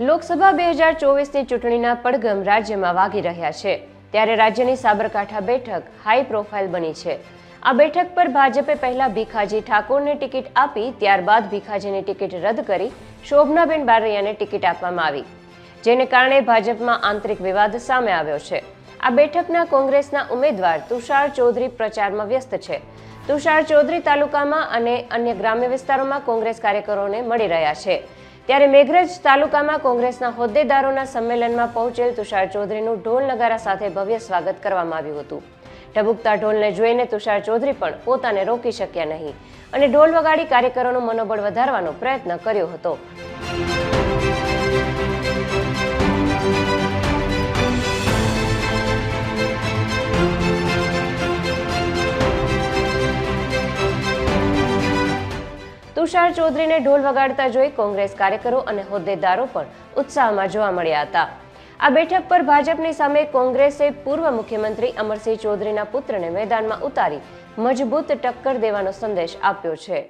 લોકસભા બે હજાર ચોવીસની ચૂંટણીના પડઘમ રાજ્યમાં વાગી રહ્યા છે. ત્યારે રાજ્યની સાબરકાંઠા બેઠક હાઈ પ્રોફાઇલ બની છે. આ બેઠક પર ભાજપે પહેલા ભીખાજી ઠાકોરને ટિકિટ આપી, ત્યારબાદ ભીખાજીની ટિકિટ રદ કરી શોભનાબેન બારૈયાને ટિકિટ આપવામાં આવી. જેને કારણે ભાજપમાં આંતરિક વિવાદ સામે આવ્યો છે. આ બેઠકના કોંગ્રેસના ઉમેદવાર તુષાર ચૌધરી પ્રચારમાં વ્યસ્ત છે. તુષાર ચૌધરી તાલુકામાં અને અન્ય ગ્રામ્ય વિસ્તારોમાં કોંગ્રેસ કાર્યકરોને મળી રહ્યા છે. ત્યારે મેઘરજ તાલુકામાં કોંગ્રેસના હોદ્દેદારોના સંમેલનમાં પહોંચેલ તુષાર ચૌધરીનું ઢોલ નગારા સાથે ભવ્ય સ્વાગત કરવામાં આવ્યું હતું. ઢબુકતા ઢોલને જોઈને તુષાર ચૌધરી પણ પોતાને રોકી શક્યા નહીં અને ઢોલ વગાડી કાર્યકરોનું મનોબળ વધારવાનો પ્રયત્ન કર્યો હતો. તુષાર ચૌધરીને ઢોલ વગાડતા જોઈ કોંગ્રેસ કાર્યકરો અને હોદ્દેદારો પણ ઉત્સાહમાં જોવા મળ્યા હતા. આ બેઠક પર ભાજપની સામે કોંગ્રેસે પૂર્વ મુખ્યમંત્રી અમરસિંહ ચૌધરીના પુત્રને મેદાનમાં ઉતારી મજબૂત ટક્કર દેવાનો સંદેશ આપ્યો છે.